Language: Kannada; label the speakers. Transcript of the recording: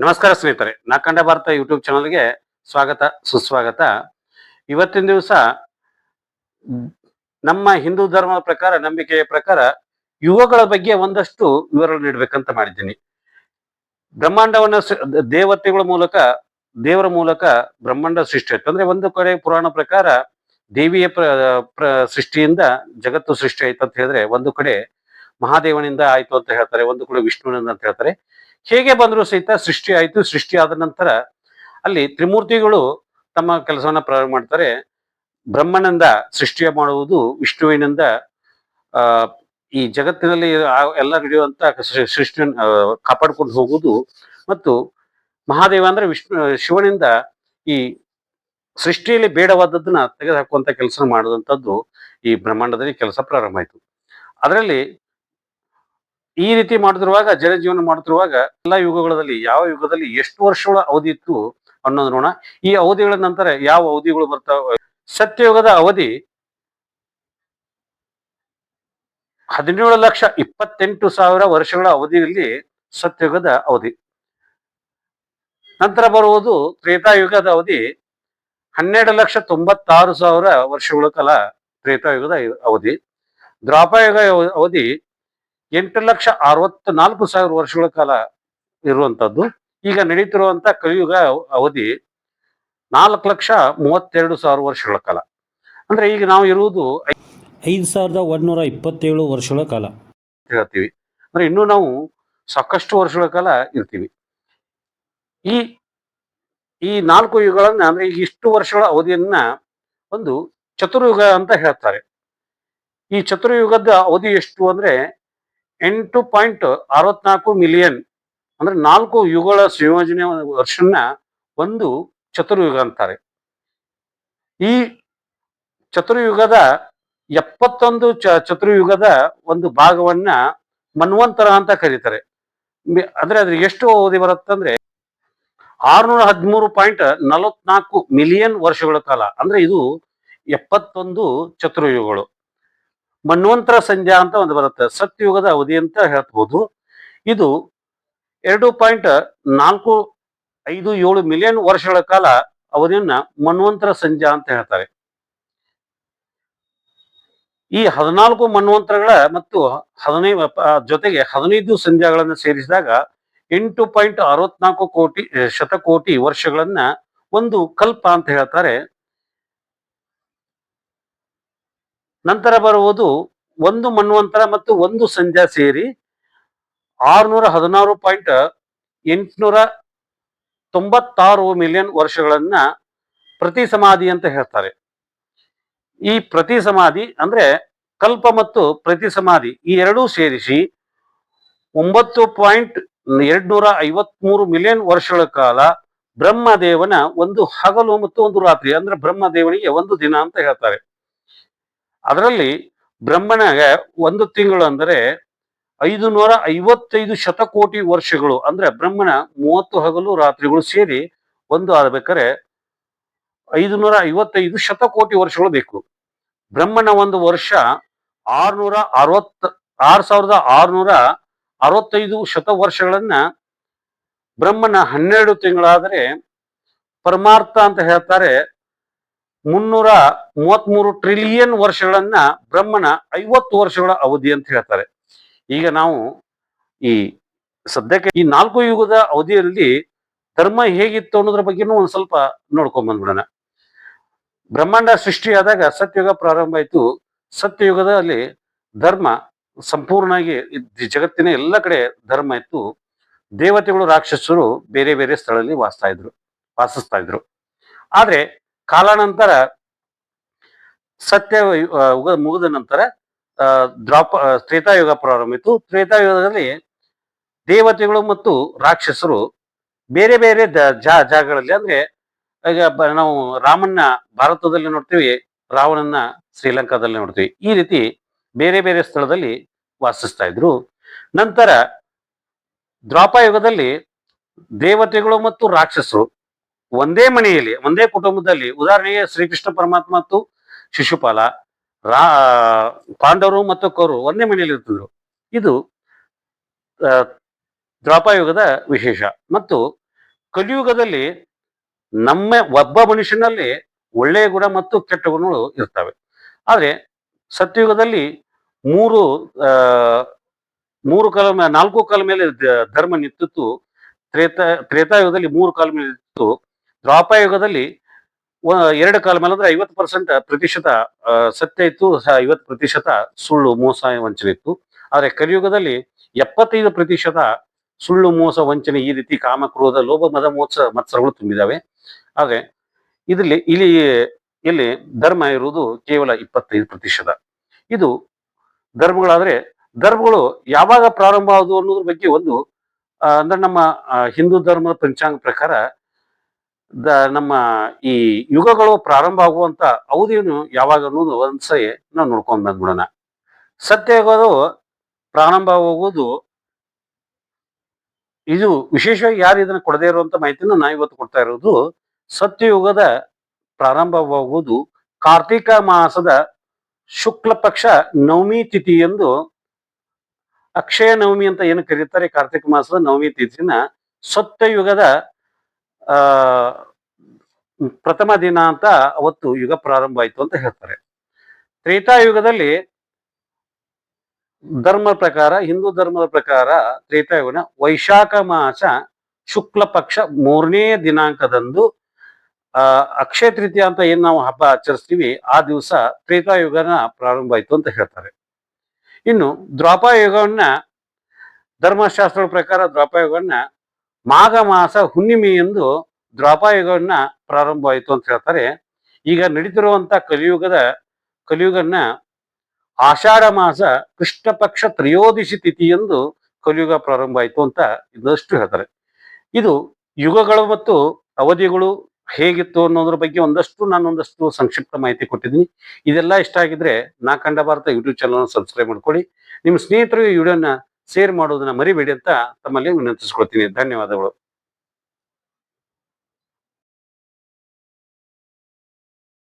Speaker 1: ನಮಸ್ಕಾರ ಸ್ನೇಹಿತರೆ ನಾಕಂಡ ಭಾರತ ಯೂಟ್ಯೂಬ್ ಚಾನಲ್ಗೆ ಸ್ವಾಗತ, ಸುಸ್ವಾಗತ. ಇವತ್ತಿನ ದಿವಸ ನಮ್ಮ ಹಿಂದೂ ಧರ್ಮದ ಪ್ರಕಾರ, ನಂಬಿಕೆಯ ಪ್ರಕಾರ ಯುವಗಳ ಬಗ್ಗೆ ಒಂದಷ್ಟು ವಿವರ ನೀಡಬೇಕಂತ ಮಾಡಿದ್ದೀನಿ. ಬ್ರಹ್ಮಾಂಡವನ್ನ ದೇವತೆಗಳ ಮೂಲಕ, ದೇವರ ಮೂಲಕ ಬ್ರಹ್ಮಾಂಡ ಸೃಷ್ಟಿ ಆಯ್ತು. ಅಂದ್ರೆ ಒಂದು ಕಡೆ ಪುರಾಣ ಪ್ರಕಾರ ದೇವಿಯ ಪ್ರ ಸೃಷ್ಟಿಯಿಂದ ಜಗತ್ತು ಸೃಷ್ಟಿ ಆಯ್ತು ಅಂತ ಹೇಳಿದ್ರೆ ಒಂದು ಕಡೆ ಮಹಾದೇವನಿಂದ ಆಯ್ತು ಅಂತ ಹೇಳ್ತಾರೆ, ಒಂದು ಕಡೆ ವಿಷ್ಣುವಿನಿಂದ ಅಂತ ಹೇಳ್ತಾರೆ. ಹೇಗೆ ಬಂದರೂ ಸಹಿತ ಸೃಷ್ಟಿ ಆಯಿತು ಸೃಷ್ಟಿ ಆದ ನಂತರ ಅಲ್ಲಿ ತ್ರಿಮೂರ್ತಿಗಳು ತಮ್ಮ ಕೆಲಸವನ್ನ ಪ್ರಾರಂಭ ಮಾಡ್ತಾರೆ. ಬ್ರಹ್ಮನಿಂದ ಸೃಷ್ಟಿಯ ಮಾಡುವುದು ವಿಷ್ಣುವಿನಿಂದ ಈ ಜಗತ್ತಿನಲ್ಲಿ ಎಲ್ಲ ನಡೆಯುವಂತ ಸೃ- ಸೃಷ್ಟಿಯನ್ನು ಆ, ಕಾಪಾಡ್ಕೊಂಡು ಹೋಗುವುದು ಮತ್ತು ಮಹಾದೇವ ಅಂದ್ರೆ ವಿಷ್ಣು ಶಿವನಿಂದ ಈ ಸೃಷ್ಟಿಯಲ್ಲಿ ಬೇಡವಾದದ್ದನ್ನ ತೆಗೆದುಹಾಕುವಂತ ಕೆಲಸ ಮಾಡುವಂತದ್ದು ಈ ಬ್ರಹ್ಮಾಂಡದಲ್ಲಿ ಕೆಲಸ ಪ್ರಾರಂಭ ಆಯ್ತು. ಅದರಲ್ಲಿ ಈ ರೀತಿ ಮಾಡುತ್ತಿರುವಾಗ, ಜನಜೀವನ ಮಾಡುತ್ತಿರುವಾಗ ಎಲ್ಲಾ ಯುಗಗಳಲ್ಲಿ, ಯಾವ ಯುಗದಲ್ಲಿ ಎಷ್ಟು ವರ್ಷಗಳ ಅವಧಿ ಇತ್ತು ಅನ್ನೋದು ನೋಡೋಣ. ಈ ಅವಧಿಗಳ ನಂತರ ಯಾವ ಅವಧಿಗಳು ಬರ್ತಾವ? ಸತ್ಯಯುಗದ ಅವಧಿ ಹದಿನೇಳು ಲಕ್ಷ ಇಪ್ಪತ್ತೆಂಟು ಸಾವಿರ ವರ್ಷಗಳ ಅವಧಿಯಲ್ಲಿ ಸತ್ಯಯುಗದ ಅವಧಿ. ನಂತರ ಬರುವುದು ತ್ರೇತಾಯುಗದ ಅವಧಿ ಹನ್ನೆರಡು ಲಕ್ಷ ತೊಂಬತ್ತಾರು ಸಾವಿರ ವರ್ಷಗಳ ಕಾಲ ತ್ರೇತಾಯುಗದ ಅವಧಿ. ದ್ವಾಪರಯುಗ ಅವಧಿ ಎಂಟು ಲಕ್ಷ ಅರವತ್ತ ನಾಲ್ಕು ಸಾವಿರ ವರ್ಷಗಳ ಕಾಲ ಇರುವಂತದ್ದು. ಈಗ ನಡೀತಿರುವಂತ ಕಲಿಯುಗ ಅವಧಿ ನಾಲ್ಕು ಲಕ್ಷ ಮೂವತ್ತೆರಡು ಸಾವಿರ ವರ್ಷಗಳ ಕಾಲ. ಅಂದ್ರೆ ಈಗ ನಾವು ಇರುವುದು
Speaker 2: ಐದು ಸಾವಿರದ ಒಂದೂರ ಇಪ್ಪತ್ತೇಳು ವರ್ಷಗಳ ಕಾಲ.
Speaker 1: ಹೇಳ್ತೀವಿ. ಅಂದ್ರೆ ಇನ್ನೂ ನಾವು ಸಾಕಷ್ಟು ವರ್ಷಗಳ ಕಾಲ ಇರ್ತೀವಿ. ಈ ಈ ನಾಲ್ಕು ಯುಗಗಳನ್ನ ಅಂದ್ರೆ ಈಗ ಇಷ್ಟು ವರ್ಷಗಳ ಅವಧಿಯನ್ನ ಒಂದು ಚತುರ್ಯುಗ ಅಂತ ಹೇಳ್ತಾರೆ. ಈ ಚತುರ್ಯುಗದ ಅವಧಿ ಎಷ್ಟು ಅಂದ್ರೆ ಎಂಟು ಪಾಯಿಂಟ್ ಅರವತ್ನಾಲ್ಕು ಮಿಲಿಯನ್ ಅಂದ್ರೆ ನಾಲ್ಕು ಯುಗಗಳ ಸಂಯೋಜನೆ ವರ್ಷನ ಒಂದು ಚತುರ್ಯುಗ ಅಂತಾರೆ. ಈ ಚತುರ್ಯುಗದ ಎಪ್ಪತ್ತೊಂದು ಚ ಚತುರ್ಯುಗದ ಒಂದು ಭಾಗವನ್ನ ಮನ್ವಂತರ ಅಂತ ಕರೀತಾರೆ. ಅಂದ್ರೆ ಅದ್ರ ಎಷ್ಟು ಅವಧಿ ಬರುತ್ತಂದ್ರೆ ಆರ್ನೂರ ಹದಿಮೂರು ಪಾಯಿಂಟ್ ನಲವತ್ನಾಲ್ಕು ಮಿಲಿಯನ್ ವರ್ಷಗಳ ಕಾಲ. ಅಂದ್ರೆ ಇದು ಎಪ್ಪತ್ತೊಂದು ಚತುರ್ಯುಗಗಳು. ಮನ್ವಂತರ ಸಂಧ್ಯಾ ಅಂತ ಒಂದು ಬರುತ್ತೆ. ಸತ್ಯಯುಗದ ಅವಧಿ ಅಂತ ಹೇಳ್ಬೋದು. ಇದು ಎರಡು ಪಾಯಿಂಟ್ ನಾಲ್ಕು ಐದು ಏಳು ಮಿಲಿಯನ್ ವರ್ಷಗಳ ಕಾಲ ಅವಧಿಯನ್ನ ಮನ್ವಂತರ ಸಂಧ್ಯಾ ಅಂತ ಹೇಳ್ತಾರೆ. ಈ ಹದಿನಾಲ್ಕು ಮನ್ವಂತರಗಳ ಮತ್ತು ಹದಿನೈದು ಜೊತೆಗೆ ಹದಿನೈದು ಸಂಧ್ಯಾಗಳನ್ನ ಸೇರಿಸಿದಾಗ ಎಂಟು ಪಾಯಿಂಟ್ ಅರವತ್ನಾಲ್ಕು ಕೋಟಿ, ಶತಕೋಟಿ ವರ್ಷಗಳನ್ನ ಒಂದು ಕಲ್ಪ ಅಂತ ಹೇಳ್ತಾರೆ. ನಂತರ ಬರುವುದು ಒಂದು ಮನ್ವಂತರ ಮತ್ತು ಒಂದು ಸಂಧ್ಯಾ ಸೇರಿ ಆರುನೂರ ಹದಿನಾರು ಪಾಯಿಂಟ್ ಎಂಟುನೂರ ತೊಂಬತ್ತಾರು ಮಿಲಿಯನ್ ವರ್ಷಗಳನ್ನ ಪ್ರತಿ ಸಮಾಧಿ ಅಂತ ಹೇಳ್ತಾರೆ. ಈ ಪ್ರತಿ ಸಮಾಧಿ ಅಂದ್ರೆ ಕಲ್ಪ ಮತ್ತು ಪ್ರತಿ ಸಮಾಧಿ ಈ ಎರಡೂ ಸೇರಿಸಿ ಒಂಬತ್ತು ಪಾಯಿಂಟ್ ಎರಡ್ನೂರ ಐವತ್ಮೂರು ಮಿಲಿಯನ್ ವರ್ಷಗಳ ಕಾಲ ಬ್ರಹ್ಮದೇವನ ಒಂದು ಹಗಲು ಮತ್ತು ಒಂದು ರಾತ್ರಿ ಅಂದ್ರೆ ಬ್ರಹ್ಮದೇವನಿಗೆ ಒಂದು ದಿನ ಅಂತ ಹೇಳ್ತಾರೆ. ಅದರಲ್ಲಿ ಬ್ರಹ್ಮನಿಗೆ ಒಂದು ತಿಂಗಳು ಅಂದರೆ ಐದು ನೂರ ಐವತ್ತೈದು ಶತಕೋಟಿ ವರ್ಷಗಳು, ಅಂದ್ರೆ ಬ್ರಹ್ಮನ ಮೂವತ್ತು ಹಗಲು ರಾತ್ರಿಗಳು ಸೇರಿ ಒಂದು ಆಗ್ಬೇಕಾದ್ರೆ ಐದು ನೂರ ಐವತ್ತೈದು ಶತಕೋಟಿ ವರ್ಷಗಳು ಬೇಕು. ಬ್ರಹ್ಮನ ಒಂದು ವರ್ಷ ಆರ್ನೂರ ಅರವತ್ತ, ಆರ್ ಸಾವಿರದ ಆರ್ನೂರ ಅರವತ್ತೈದು ಶತ ವರ್ಷಗಳನ್ನ ಬ್ರಹ್ಮನ ಹನ್ನೆರಡು ತಿಂಗಳಾದರೆ ಪರಮಾರ್ಥ ಅಂತ ಹೇಳ್ತಾರೆ. ಮುನ್ನೂರ ಮೂವತ್ಮೂರು ಟ್ರಿಲಿಯನ್ ವರ್ಷಗಳನ್ನ ಬ್ರಹ್ಮನ ಐವತ್ತು ವರ್ಷಗಳ ಅವಧಿ ಅಂತ ಹೇಳ್ತಾರೆ. ಈಗ ನಾವು ಈ ಸದ್ಯಕ್ಕೆ ಈ ನಾಲ್ಕು ಯುಗದ ಅವಧಿಯಲ್ಲಿ ಧರ್ಮ ಹೇಗಿತ್ತು ಅನ್ನೋದ್ರ ಬಗ್ಗೆನೂ ಒಂದ್ ಸ್ವಲ್ಪ ನೋಡ್ಕೊಂಡ್ ಬಂದ್ಬಿಡೋಣ. ಬ್ರಹ್ಮಾಂಡ ಸೃಷ್ಟಿಯಾದಾಗ ಸತ್ಯುಗ ಪ್ರಾರಂಭ ಆಯ್ತು. ಸತ್ಯಯುಗದಲ್ಲಿ ಧರ್ಮ ಸಂಪೂರ್ಣವಾಗಿ ಜಗತ್ತಿನ ಎಲ್ಲ ಕಡೆ ಧರ್ಮ ಇತ್ತು. ದೇವತೆಗಳು, ರಾಕ್ಷಸರು ಬೇರೆ ಬೇರೆ ಸ್ಥಳದಲ್ಲಿ ವಾಸ್ತಾ ಇದ್ರು, ವಾಸಿಸ್ತಾ ಇದ್ರು. ಆದ್ರೆ ಕಾಲಾನಂತರ ಸತ್ಯ ಯುಗ ಮುಗಿದ ನಂತರ ದ್ರಾಪ ತ್ರೇತಾಯುಗ ಪ್ರಾರಂಭಿತು. ತ್ರೇತಾಯುಗದಲ್ಲಿ ದೇವತೆಗಳು ಮತ್ತು ರಾಕ್ಷಸರು ಬೇರೆ ಬೇರೆ ಜಾಗಗಳಲ್ಲಿ ಅಂದ್ರೆ ಈಗ ನಾವು ರಾಮನ್ನ ಭಾರತದಲ್ಲಿ ನೋಡ್ತೀವಿ, ರಾವಣನ್ನ ಶ್ರೀಲಂಕಾದಲ್ಲಿ ನೋಡ್ತೀವಿ. ಈ ರೀತಿ ಬೇರೆ ಬೇರೆ ಸ್ಥಳದಲ್ಲಿ ವಾಸಿಸ್ತಾ ಇದ್ರು. ನಂತರ ದ್ವಾಪಯುಗದಲ್ಲಿ ದೇವತೆಗಳು ಮತ್ತು ರಾಕ್ಷಸರು ಒಂದೇ ಮನೆಯಲ್ಲಿ, ಒಂದೇ ಕುಟುಂಬದಲ್ಲಿ ಉದಾಹರಣೆಗೆ ಶ್ರೀಕೃಷ್ಣ ಪರಮಾತ್ಮ ಮತ್ತು ಶಿಶುಪಾಲ, ರಾ ಪಾಂಡವರು ಮತ್ತು ಕೌರು ಒಂದೇ ಮನೆಯಲ್ಲಿ ಇರ್ತಿದ್ರು. ಇದು ದ್ವಾಪಯುಗದ ವಿಶೇಷ. ಮತ್ತು ಕಲಿಯುಗದಲ್ಲಿ ನಮ್ಮ, ಒಬ್ಬ ಮನುಷ್ಯನಲ್ಲಿ ಒಳ್ಳೆಯ ಗುಣ ಮತ್ತು ಕೆಟ್ಟ ಗುಣಗಳು ಇರ್ತವೆ. ಆದರೆ ಸತ್ಯಯುಗದಲ್ಲಿ ಮೂರು ಮೂರು ಕಾಲ ನಾಲ್ಕು ಕಾಲ ಮೇಲೆ ಧರ್ಮ ನಿಂತಿತ್ತು. ತ್ರೇತ, ತ್ರೇತಾಯುಗದಲ್ಲಿ ಮೂರು ಕಾಲ ಮೇಲೆ ನಿಂತಿತ್ತು. ದ್ವಾಪಾಯುಗದಲ್ಲಿ ಎರಡು ಕಾಲ ಮೇಲೆ ಅಂದ್ರೆ ಐವತ್ತು ಪರ್ಸೆಂಟ್ ಪ್ರತಿಶತ ಸತ್ಯ ಇತ್ತು ಐವತ್ತು ಪ್ರತಿಶತ ಸುಳ್ಳು, ಮೋಸ, ವಂಚನೆ ಇತ್ತು. ಆದ್ರೆ ಕಲಿಯುಗದಲ್ಲಿ ಎಪ್ಪತ್ತೈದು ಪ್ರತಿಶತ ಸುಳ್ಳು, ಮೋಸ, ವಂಚನೆ ಈ ರೀತಿ ಕಾಮಕ್ರೋಧ ಲೋಭ, ಮದ, ಮೋಸ, ಮತ್ಸರಗಳು ತುಂಬಿದಾವೆ. ಆದ್ರೆ ಇದರಲ್ಲಿ ಇಲ್ಲಿ ಇಲ್ಲಿ ಧರ್ಮ ಇರುವುದು ಕೇವಲ ಇಪ್ಪತ್ತೈದು ಪ್ರತಿಶತ. ಇದು ಧರ್ಮಗಳಾದ್ರೆ ಧರ್ಮಗಳು ಯಾವಾಗ ಪ್ರಾರಂಭ ಆದವು ಅನ್ನೋದ್ರ ಬಗ್ಗೆ ಒಂದು ಅಂದ್ರೆ ನಮ್ಮ ಹಿಂದೂ ಧರ್ಮದ ಪಂಚಾಂಗ ಪ್ರಕಾರ ದ ನಮ್ಮ ಈ ಯುಗಗಳು ಪ್ರಾರಂಭ ಆಗುವಂತ ಅವಧಿಯನ್ನು ಯಾವಾಗ ಅನ್ನೋದು ಒಂದ್ಸರಿ ನಾವು ನೋಡ್ಕೊಂಡ್ ಬಂದ್ಬಿಡೋಣ. ಸತ್ಯಯುಗದು ಪ್ರಾರಂಭ ಆಗುವುದು ಇದು ವಿಶೇಷವಾಗಿ ಯಾರು ಇದನ್ನ ಕೊಡದೇ ಇರುವಂತ ಮಾಹಿತಿನ ನಾ ಇವತ್ತು ಕೊಡ್ತಾ ಇರೋದು ಸತ್ಯಯುಗದ ಪ್ರಾರಂಭವಾಗುವುದು ಕಾರ್ತಿಕ ಮಾಸದ ಶುಕ್ಲ ಪಕ್ಷ ನವಮಿ ತಿಥಿ ಎಂದು ಅಕ್ಷಯ ನವಮಿ ಅಂತ ಏನು ಕರೀತಾರೆ ಕಾರ್ತಿಕ ಮಾಸದ ನವಮಿ ತಿಥಿನ ಸತ್ಯಯುಗದ ಆ, ಪ್ರಥಮ ದಿನ ಅಂತ ಅವತ್ತು ಯುಗ ಪ್ರಾರಂಭ ಆಯ್ತು ಅಂತ ಹೇಳ್ತಾರೆ. ತ್ರೇತಾಯುಗದಲ್ಲಿ ಧರ್ಮ ಪ್ರಕಾರ, ಹಿಂದೂ ಧರ್ಮದ ಪ್ರಕಾರ ತ್ರೇತಾಯುಗನ ವೈಶಾಖ ಮಾಸ ಶುಕ್ಲ ಪಕ್ಷ ಮೂರನೇ ದಿನಾಂಕದಂದು, ಆ, ಅಕ್ಷಯ ತೃತೀಯ ಅಂತ ಏನ್ ನಾವು ಹಬ್ಬ ಆಚರಿಸ್ತೀವಿ, ಆ ದಿವಸ ತ್ರೇತಾಯುಗನ ಪ್ರಾರಂಭ ಆಯ್ತು ಅಂತ ಹೇಳ್ತಾರೆ. ಇನ್ನು ದ್ವಾಪಾಯುಗವನ್ನ ಧರ್ಮಶಾಸ್ತ್ರದ ಪ್ರಕಾರ ದ್ವಾಪಾಯುಗವನ್ನ ಮಾಘ ಮಾಸ ಹುಣ್ಣಿಮೆ ಎಂದು ಪ್ರಾರಂಭ ಆಯ್ತು ಅಂತ ಹೇಳ್ತಾರೆ. ಈಗ ನಡೀತಿರುವಂತ ಕಲಿಯುಗದ, ಕಲಿಯುಗನ್ನ ಆಷಾಢ ಮಾಸ ಕೃಷ್ಣ ಪಕ್ಷ ತ್ರಯೋದಶಿ ತಿಥಿ ಎಂದು ಕಲಿಯುಗ ಪ್ರಾರಂಭ ಆಯಿತು ಅಂತ ಇನ್ನಷ್ಟು ಹೇಳ್ತಾರೆ. ಇದು ಯುಗಗಳು ಮತ್ತು ಅವಧಿಗಳು ಹೇಗಿತ್ತು ಅನ್ನೋದ್ರ ಬಗ್ಗೆ ಒಂದಷ್ಟು ನಾನು ಒಂದಷ್ಟು ಸಂಕ್ಷಿಪ್ತ ಮಾಹಿತಿ ಕೊಟ್ಟಿದ್ದೀನಿ. ಇದೆಲ್ಲ ಇಷ್ಟ ಆಗಿದ್ರೆ ನಾ ಕಂಡ ಭಾರತ ಯೂಟ್ಯೂಬ್ ಚಾನಲ್ ಸಬ್ಸ್ಕ್ರೈಬ್ ಮಾಡ್ಕೊಳ್ಳಿ. ನಿಮ್ಮ ಸ್ನೇಹಿತರಿಗೆ ಈ ವಿಡಿಯೋನ ಶೇರ್ ಮಾಡೋದನ್ನ ಮರಿಬೇಡಿ ಅಂತ ತಮ್ಮಲ್ಲಿ ವಿನಂತಿಸ್ಕೊಳ್ತೀನಿ. ಧನ್ಯವಾದಗಳು.